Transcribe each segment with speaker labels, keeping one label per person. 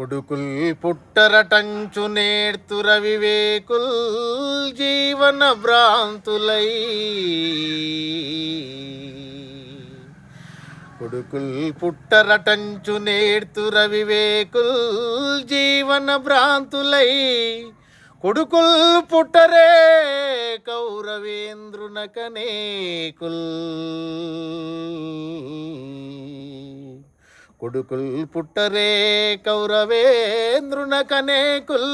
Speaker 1: కొడుకుల్ పుట్టరటంచు నేర్తుర వివేకుల్ జీవన భ్రాంతులై. కొడుకుల్ పుట్టరటంచు నేర్తుర వివేకుల్ జీవన భ్రాంతులై. కొడుకుల్ పుట్టరే కౌరవేంద్రునకనేకుల్ కొడుకుల్ పుట్టరే కౌరవేంద్రునకనేకుల్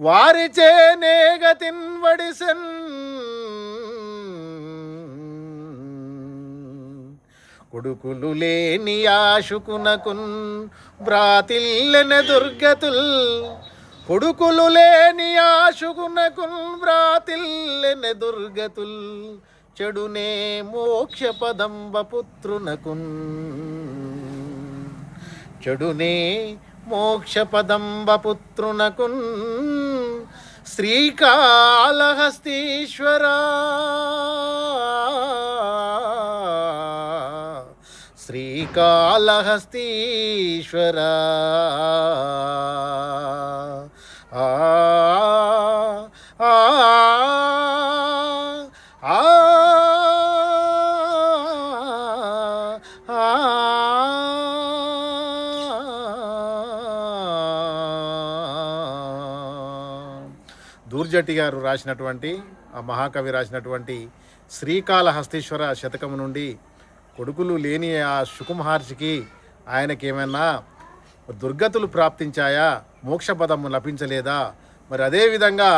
Speaker 1: వారిచే నేగతిన్ వడిసెన్. కొడుకులు లేని ఆశుకునకున్ బ్రాతిల్లెన దుర్గతుల్ కొడుకులు లేని ఆశుకునకున్ బ్రాతిల్లెన దుర్గతుల్ చెడునే మోక్ష పదంబ పుత్రునకున్. చెడునే మోక్ష శ్రీకాళహస్తీశ్వరా. శ్రీకాళహస్తీశ్వరా. ఆ ఆ. దూర్జటి గారు రాసినటువంటి ఆ మహాకవి రాసినటువంటి శ్రీకాళహస్తీశ్వర శతకము నుండి కొడుకులు లేని ఆ సుకుమహర్షికి ఆయనకి ఏమైనా దుర్గతులు ప్రాప్తించాయా? మోక్షపదము లభించలేదా? మరి అదేవిధంగా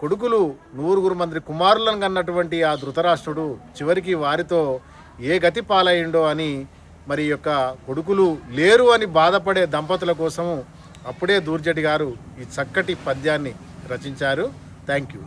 Speaker 1: కొడుకులు నూరుగురు మంది కుమారులను కన్నటువంటి ఆ ధృతరాష్ట్రుడు చివరికి వారితో ఏ గతి పాలయ్యిండో అని మరి యొక్క కొడుకులు లేరు అని బాధపడే దంపతుల కోసము అప్పుడే దూర్జటి గారు ఈ చక్కటి పద్యాన్ని రచించారు. Thank you.